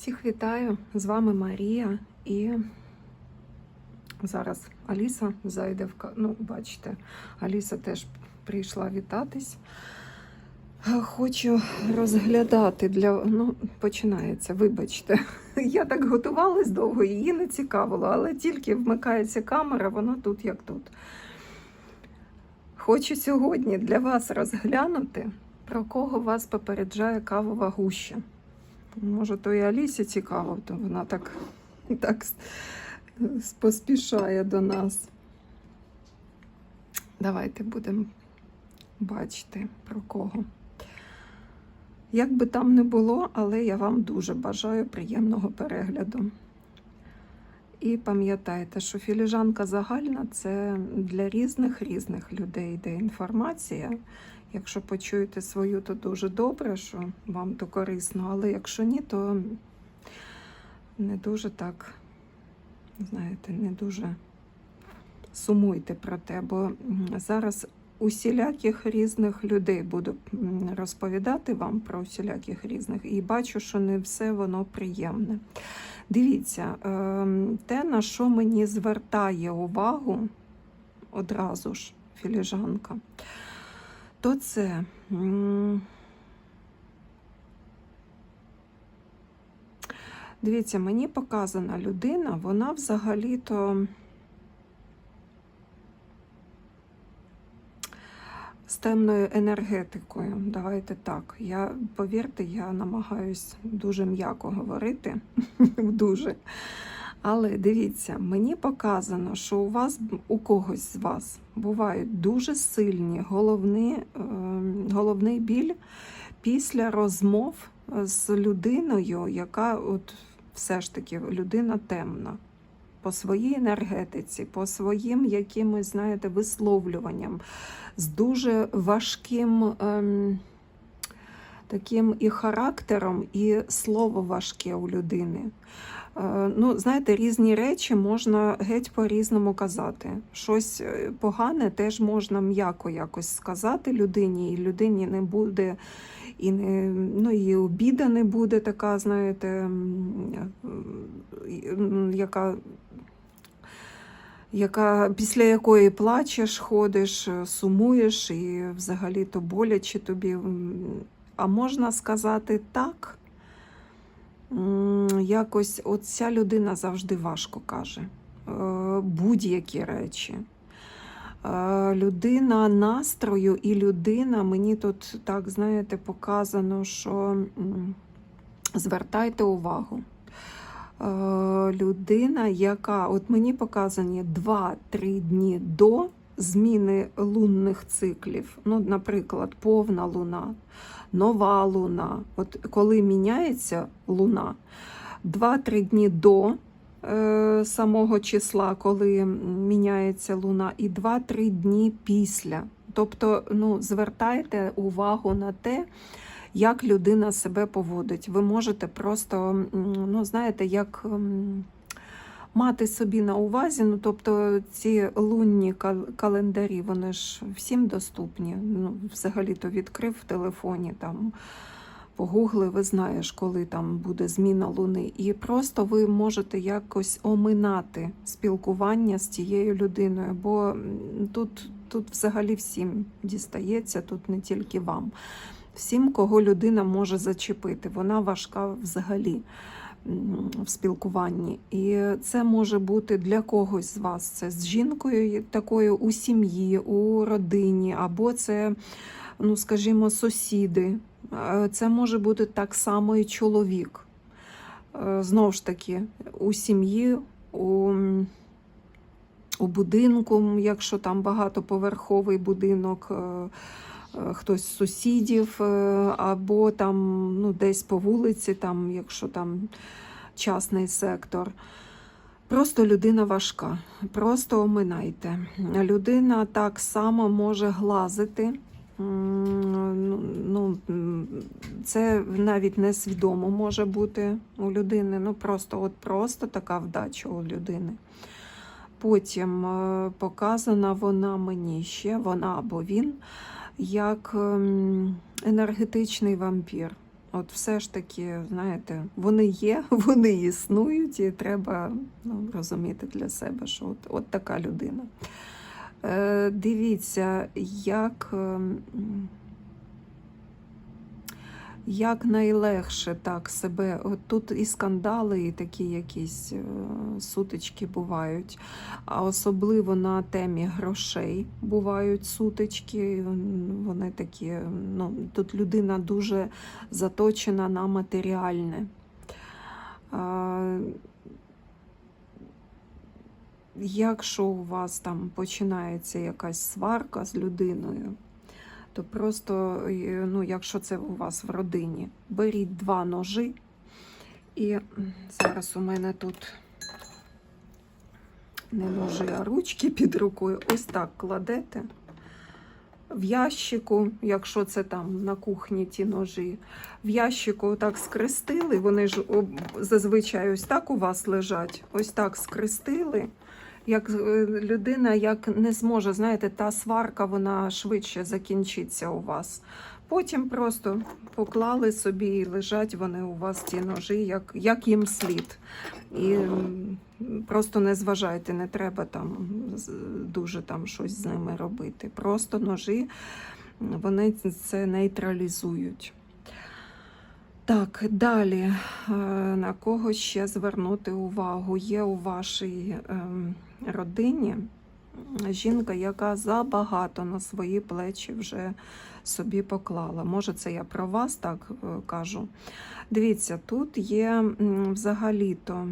Всіх вітаю! З вами Марія і зараз Аліса зайде в Ну, бачите, Аліса теж прийшла вітатись. Хочу розглядати для. Ну, починається, вибачте. Я так готувалась довго, її не цікавило, але тільки вмикається камера, воно тут як тут. Хочу сьогодні для вас розглянути, про кого вас попереджає кавова гуща. Може, то і Алісі цікаво, то вона так, так поспішає до нас. Давайте будемо бачити про кого. Як би там не було, але я вам дуже бажаю приємного перегляду. І пам'ятайте, що філіжанка загальна це для різних різних людей йде інформація. Якщо почуєте свою, то дуже добре, що вам то корисно, але якщо ні, то не дуже так, знаєте, не дуже сумуйте про те, бо зараз усіляких різних людей буду розповідати вам про усіляких різних, і бачу, що не все воно приємне. Дивіться, ем, те, на що мені звертає увагу одразу ж філіжанка, то це. Дивіться, мені показана людина, вона взагалі-то з темною енергетикою. Давайте так. Я, повірте, я намагаюсь дуже м'яко говорити. дуже. Але дивіться, мені показано, що у вас у когось з вас бувають дуже сильні головні, е, головний біль після розмов з людиною, яка от все ж таки людина темна. По своїй енергетиці, по своїм якимось, знаєте, висловлюванням, з дуже важким ем, таким і характером, і слово важке у людини. Е, Ну, знаєте, різні речі можна геть по-різному казати. Щось е, погане теж можна м'яко якось сказати людині, і людині не буде, і не, ну, і обіда не буде така, знаєте, яка. Яка після якої плачеш, ходиш, е, сумуєш, і взагалі то боляче тобі. А можна сказати так, якось от ця людина завжди важко каже е, будь-які речі. Е, Людина настрою і людина, мені тут так, знаєте, показано, що звертайте увагу. Е, Людина, яка, от мені показані 2-3 дні до зміни лунних циклів, ну, наприклад, повна луна, нова луна. От коли міняється луна, 2-3 дні до е, самого числа, коли міняється луна, і 2-3 дні після. Тобто, ну, звертайте увагу на те, як людина себе поводить. Ви можете просто, ну, знаєте, як. Мати собі на увазі, ну тобто ці лунні календарі, вони ж всім доступні. Ну, взагалі-то відкрив в телефоні, там погугли, ви знаєш, коли там буде зміна луни. І просто ви можете якось оминати спілкування з тією людиною, бо тут, тут взагалі всім дістається, тут не тільки вам. Всім, кого людина може зачепити, вона важка взагалі в спілкуванні. І це може бути для когось з вас. Це з жінкою такою у сім'ї, у родині, або це, ну скажімо, сусіди. Е, Це може бути так само і чоловік. Е, Знову ж таки, у сім'ї, у, у будинку, якщо там багатоповерховий будинок. Е, Хтось з сусідів, е, або там ну, десь по вулиці, там, якщо там частний сектор. Просто людина важка, просто оминайте. Людина так само може глазити. Ну, ну, це навіть несвідомо може бути у людини. Ну, просто, от просто така вдача у людини. Потім е, показана вона мені ще, вона або він, як ем, енергетичний вампір. От все ж таки, знаєте, вони є, вони існують, і треба ну, розуміти для себе, що от, от така людина. Е, дивіться, як, ем, як найлегше так себе. От тут і скандали, і такі якісь е, сутички бувають. А особливо на темі грошей бувають сутички. Вони такі, ну, тут людина дуже заточена на матеріальне. Якщо у вас там починається якась сварка з людиною, то просто, е, ну, якщо це у вас в родині, беріть два ножи. І зараз у мене тут не ножи, а ручки під рукою. Ось так кладете в ящику, якщо це там на кухні ті ножі, в ящику так скрестили, вони ж зазвичай ось так у вас лежать, ось так скрестили. Як е, людина як не зможе, знаєте, та сварка вона швидше закінчиться у вас. Потім просто поклали собі і лежать вони у вас ті ножі, як, як їм слід. І просто не зважайте, не треба там дуже там щось з ними робити. Просто ножі вони це нейтралізують. Так, далі е, на кого ще звернути увагу? Є у вашій ем, родині жінка, яка забагато на свої плечі вже собі поклала. Може, це я про вас так е, кажу. Дивіться, тут є взагалі-то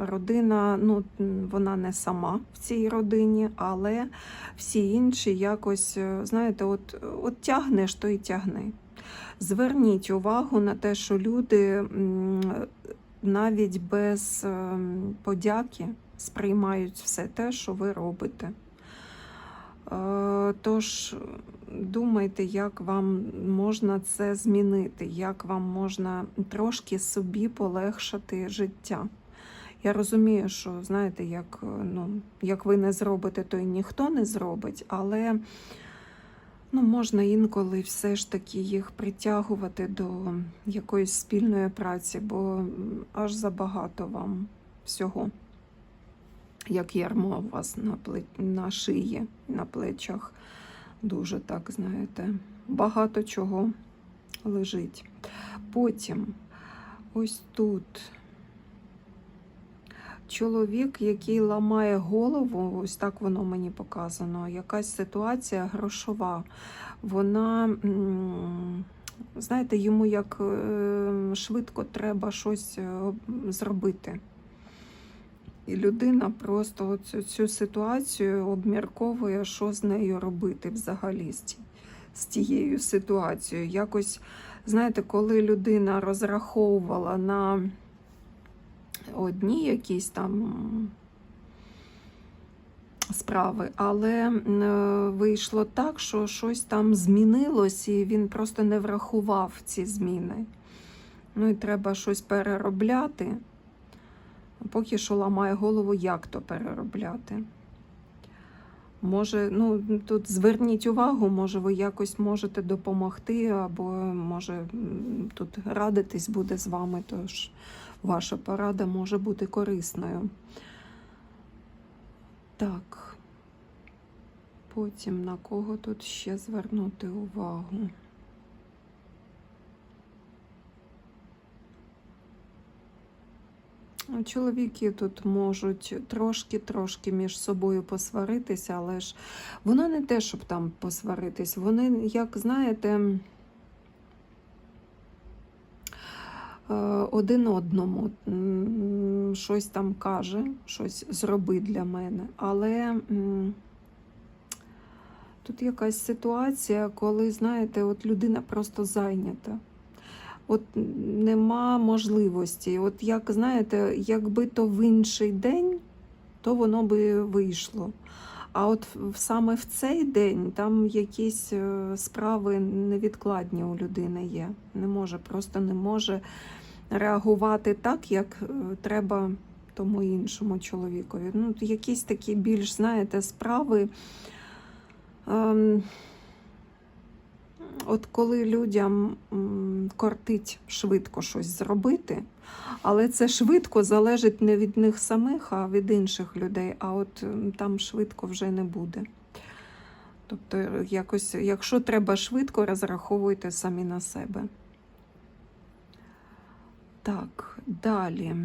родина, ну вона не сама в цій родині, але всі інші якось, е, знаєте, от, от тягнеш, то і тягни. Зверніть увагу на те, що люди навіть без ем, подяки сприймають все те, що ви робите. Е, Тож думайте, як вам можна це змінити, як вам можна трошки собі полегшати життя. Я розумію, що знаєте, як, е, ну, як ви не зробите, то і ніхто не зробить, але ну, можна інколи все ж таки їх притягувати до якоїсь спільної праці, бо аж забагато вам всього як ярмо у вас на, пле... на шиї, на плечах. Дуже так, знаєте, багато чого лежить. Потім ось тут чоловік, який ламає голову, ось так воно мені показано. Якась ситуація грошова. Вона, знаєте, йому як е, швидко треба щось е, зробити. І людина просто цю, цю ситуацію обмірковує, що з нею робити взагалі з, ті- з тією ситуацією. Якось, знаєте, коли людина розраховувала на одні якісь там справи, але вийшло так, що щось там змінилось, і він просто не врахував ці зміни. Ну і треба щось переробляти. Поки що ламає голову, як то переробляти. Може, ну тут зверніть увагу, може, ви якось можете допомогти, або може тут радитись буде з вами, тож ваша порада може бути корисною. Так. Потім на кого тут ще звернути увагу? Чоловіки тут можуть трошки-трошки між собою посваритися, але ж воно не те, щоб там посваритись. Вони, як знаєте, е, один одному щось там каже, щось зроби для мене. Але тут якась ситуація, коли, знаєте, от людина просто зайнята. От нема можливості. От як знаєте, якби то в інший день, то воно би вийшло. А от саме в цей день там якісь е, справи невідкладні у людини є. Не може, просто не може реагувати так, як е, треба тому іншому чоловікові. Ну, якісь такі більш, знаєте, справи. ем, от коли людям кортить швидко щось зробити, але це швидко залежить не від них самих, а від інших людей. А от там швидко вже не буде. Тобто, якось, якщо треба швидко, розраховуйте самі на себе. Так, далі.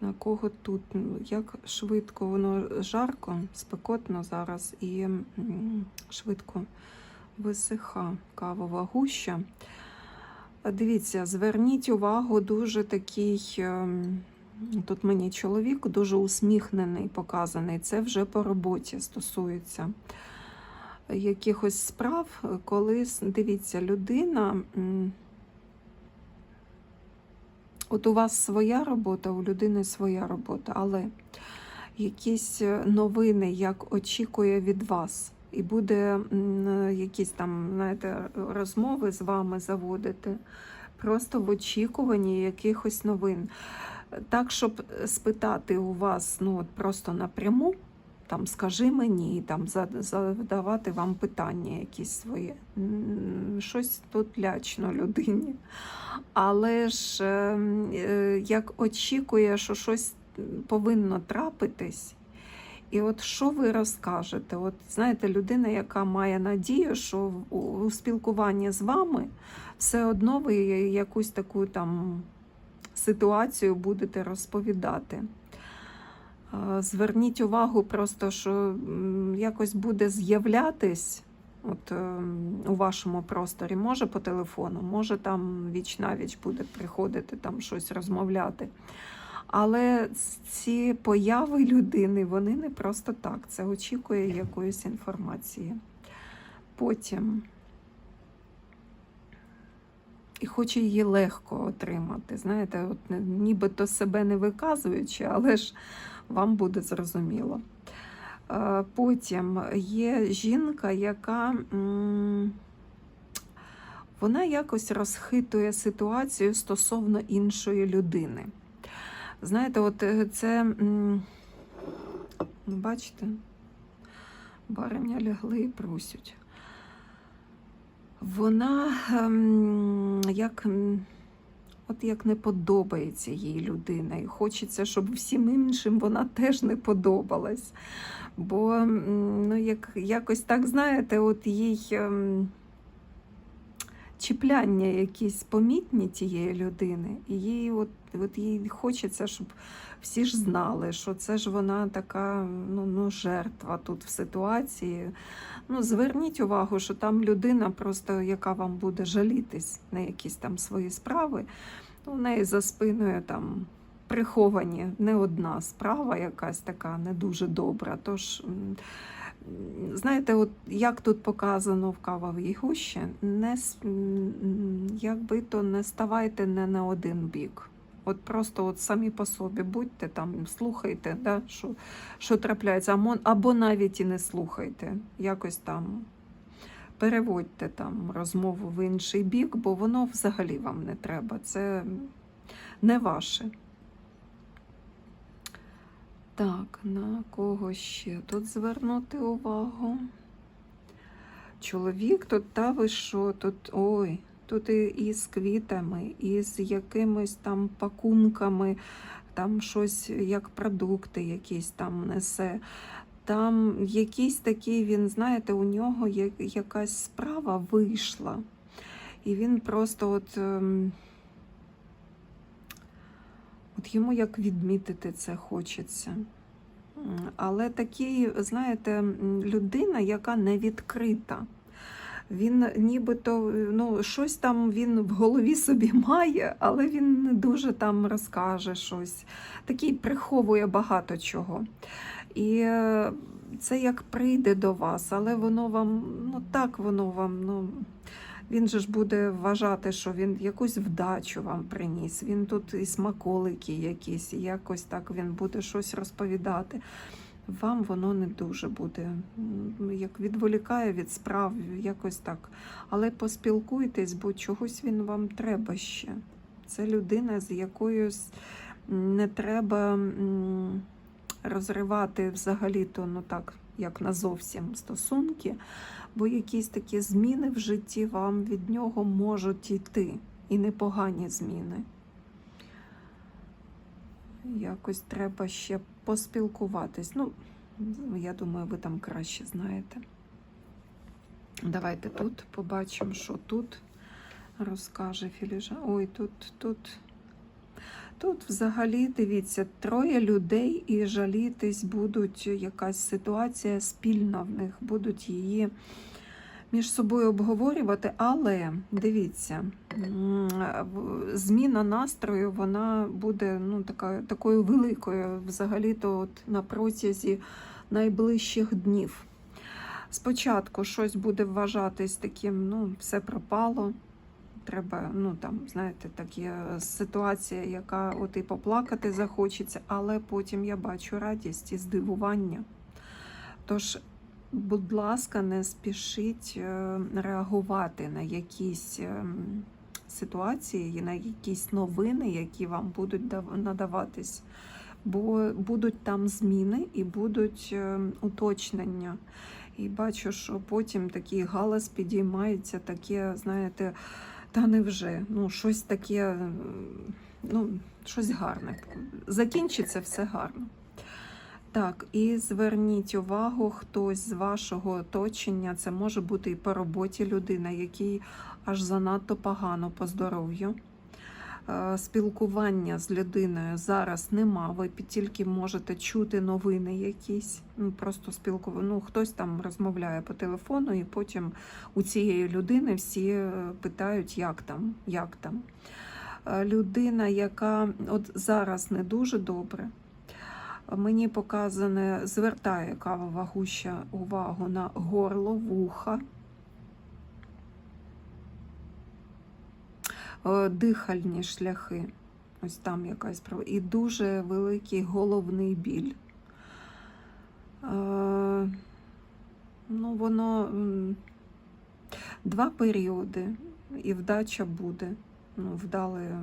На кого тут? Як швидко воно жарко, спекотно зараз і швидко висиха кавова гуща. Дивіться, зверніть увагу, дуже такий. ем, Тут мені чоловік дуже усміхнений, показаний. Це вже по роботі стосується якихось справ, коли дивіться, людина. От у вас своя робота, у людини своя робота, але якісь новини, як очікує від вас, і буде якісь там, знаєте, розмови з вами заводити, просто в очікуванні якихось новин. Так, щоб спитати у вас ну, от просто напряму, там скажи мені, там задавати вам питання якісь свої. Щось тут лячно людині. Але ж е, е, як очікує, що щось повинно трапитись. І от що ви розкажете? От знаєте, людина, яка має надію, що у, спілкуванні з вами все одно ви якусь таку там ситуацію будете розповідати. Е, Зверніть увагу, просто що якось буде з'являтись от, ем, у вашому просторі, може по телефону, може там віч навіч буде приходити, там щось розмовляти. Але ці появи людини, вони не просто так. Це очікує якоїсь інформації. Потім і хоче її легко отримати. Знаєте, от нібито себе не виказуючи, але ж вам буде зрозуміло. Е, Потім є жінка, яка вона якось розхитує ситуацію стосовно іншої людини. Знаєте, от е, це, ну, бачите, бариня лягли і просять. Вона ем, як, от як не подобається їй людина, і хочеться, щоб всім іншим вона теж не подобалась. Бо ну, як, якось так, знаєте, от їй ем, чіпляння якісь помітні тієї людини, і їй от, от їй хочеться, щоб всі ж знали, що це ж вона така ну, ну, жертва тут в ситуації. Ну, зверніть увагу, що там людина, просто яка вам буде жалітись на якісь там свої справи, у неї за спиною там приховані не одна справа, якась така не дуже добра. Тож, знаєте, от як тут показано в кавовій гущі, не, якби то не ставайте не на один бік. От просто от самі по собі будьте там, слухайте, да, що, що трапляється, або, навіть і не слухайте. Якось там переводьте там розмову в інший бік, бо воно взагалі вам не треба. Це не ваше. Так, на кого ще тут звернути увагу? Чоловік тут та ви що, тут ой, тут і, і з квітами, і з якимись там пакунками, там щось як продукти якісь там несе. Там якийсь такий, він, знаєте, у нього якась справа вийшла. І він просто от. От йому як відмітити це хочеться. Але такий, знаєте, людина, яка не відкрита. Він нібито ну, щось там він в голові собі має, але він не дуже там розкаже щось. Такий приховує багато чого. І е, це як прийде до вас, але воно вам, ну так воно вам, ну. Він же ж буде вважати, що він якусь вдачу вам приніс. Він тут і смаколики якісь, і якось так він буде щось розповідати. Вам воно не дуже буде. Як відволікає від справ, якось так. Але поспілкуйтесь, бо чогось він вам треба ще. Це людина, з якою не треба розривати взагалі-то, ну так, як на зовсім стосунки, бо якісь такі зміни в житті вам від нього можуть йти. І непогані зміни. Якось треба ще поспілкуватись. Ну, я думаю, ви там краще знаєте. Давайте тут побачимо, що тут розкаже Філіжа. Ой, тут, тут. Тут взагалі, дивіться, троє людей і жалітись будуть якась ситуація спільна в них, будуть її між собою обговорювати, але дивіться, зміна настрою вона буде ну, така, такою великою взагалі-то от на протязі найближчих днів. Спочатку щось буде вважатись таким, ну, все пропало. Треба, ну там, знаєте, такі е, ситуація, яка от і поплакати захочеться, але потім я бачу радість і здивування. Тож, будь ласка, не спішіть е, реагувати на якісь ем, ситуації, на якісь новини, які вам будуть надаватись. Бо будуть там зміни і будуть ем, уточнення. І бачу, що потім такий галас підіймається, таке, знаєте, та невже, ну, щось таке, ну, щось гарне. Закінчиться все гарно. Так, і зверніть увагу, хтось з вашого оточення, це може бути і по роботі людина, якій аж занадто погано по здоров'ю. Е, Спілкування з людиною зараз нема. Ви тільки можете чути новини якісь. Ну просто спілкування. Ну хтось там розмовляє по телефону, і потім у цієї людини всі е, питають, як там, як там. Е, Людина, яка от зараз не дуже добре. Мені показане, звертає кава вагуща увагу на горло, вуха, е, дихальні шляхи. Ось там якась прав- І дуже великий головний біль. Е, Ну, воно два періоди, і вдача буде. Ну, вдале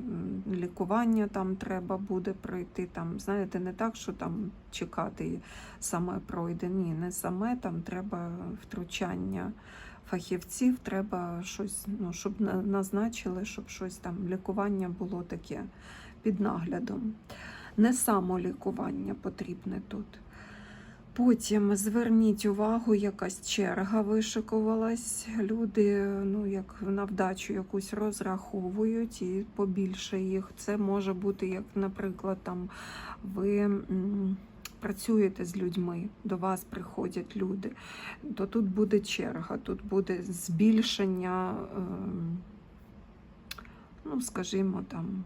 лікування там треба буде пройти. Там, знаєте, не так, що там чекати саме пройде. Ні, не саме там треба втручання фахівців, треба щось, ну, щоб назначили, щоб щось там лікування було таке під наглядом. Не самолікування потрібне тут. Потім зверніть увагу, якась черга вишикувалась. Люди, ну як на вдачу якусь розраховують і побільше їх. Це може бути, як, наприклад, там ви працюєте з людьми, до вас приходять люди, то тут буде черга, тут буде збільшення, ем, ну, скажімо, там.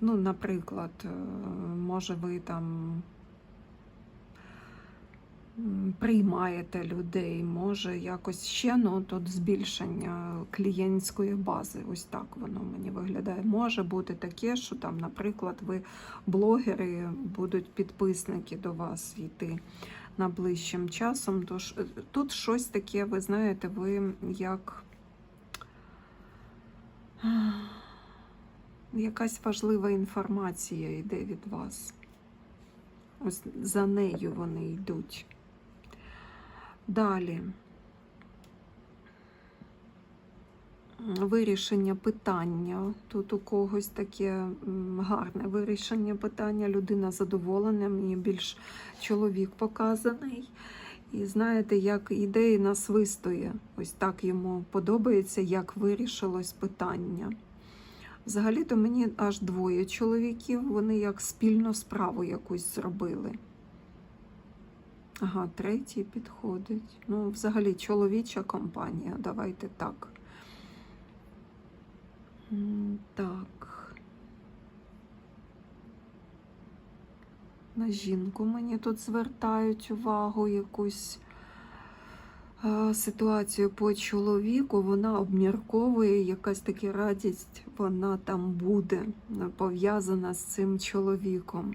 Ну, наприклад, е, може, ви там приймаєте людей, може якось ще ну, тут збільшення клієнтської бази. Ось так воно мені виглядає. Може бути таке, що там, наприклад, ви блогери, будуть підписники до вас йти найближчим часом. Тож е, тут щось таке, ви знаєте, ви як. Якась важлива інформація йде від вас. Ось за нею вони йдуть. Далі. Вирішення питання. Тут у когось таке гарне вирішення питання. Людина задоволена, мені більш чоловік показаний. І знаєте, як іде і насвистує. Ось так йому подобається, як вирішилось питання. Взагалі-то мені аж двоє чоловіків, вони як спільну справу якусь зробили. Ага, третій підходить. Ну, взагалі, чоловіча компанія, давайте так. Так. На жінку мені тут звертають увагу якусь е, ситуацію по чоловіку, вона обмірковує, якась така радість, вона там буде пов'язана з цим чоловіком.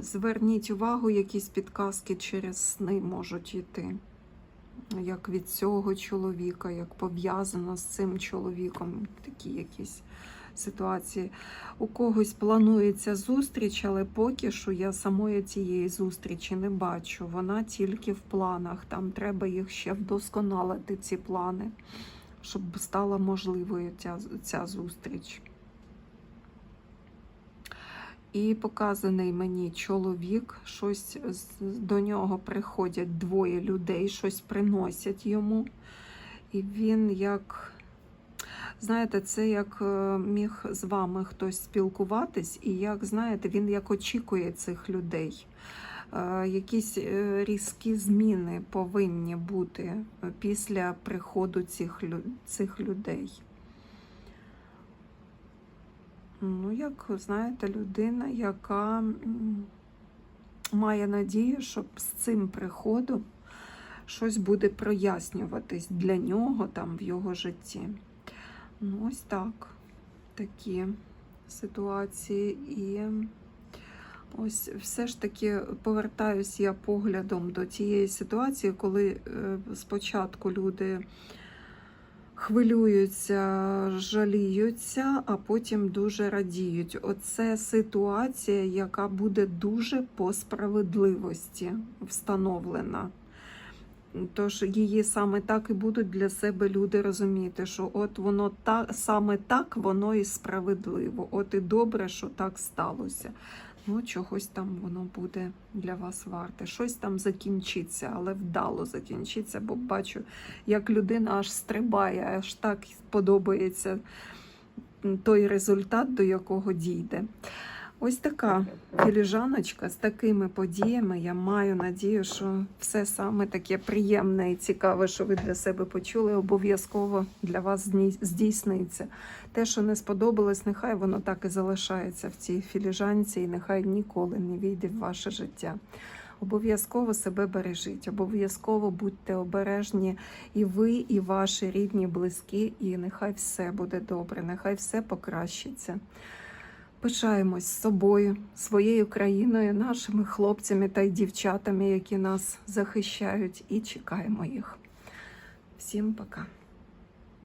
Зверніть увагу, якісь підказки через сни можуть йти. Як від цього чоловіка, як пов'язано з цим чоловіком, такі якісь ситуації. У когось планується зустріч, але поки що я самої цієї зустрічі не бачу. Вона тільки в планах. Там треба їх ще вдосконалити, ці плани, щоб стала можливою ця, ця зустріч. І показаний мені чоловік, щось до нього приходять двоє людей, щось приносять йому. І він як, знаєте, це як е, міг з вами хтось спілкуватись, і як, знаєте, він як очікує цих людей. Е, Якісь е, різкі зміни повинні бути після приходу цих, цих людей. Ну, як знаєте, людина, яка має надію, що з цим приходом щось буде прояснюватись для нього там в його житті. Ну, ось так. Такі ситуації. І ось все ж таки повертаюсь я поглядом до тієї ситуації, коли е, спочатку люди хвилюються, жаліються, а потім дуже радіють. Оце ситуація, яка буде дуже по справедливості встановлена. Тож її саме так і будуть для себе люди розуміти, що от воно так саме так воно і справедливо. От і добре, що так сталося. Ну, чогось там воно буде для вас варте. Щось там закінчиться, але вдало закінчиться, бо бачу, як людина аж стрибає, аж так подобається той результат, до якого дійде. Ось така філіжаночка з такими подіями. Я маю надію, що все саме таке приємне і цікаве, що ви для себе почули, обов'язково для вас здійсниться. Те, що не сподобалось, нехай воно так і залишається в цій філіжанці, і нехай ніколи не війде в ваше життя. Обов'язково себе бережіть, обов'язково будьте обережні і ви, і ваші рідні, близькі, і нехай все буде добре, нехай все покращиться. Пишаємось собою, своєю країною, нашими хлопцями та й дівчатами, які нас захищають, і чекаємо їх. Всім пока.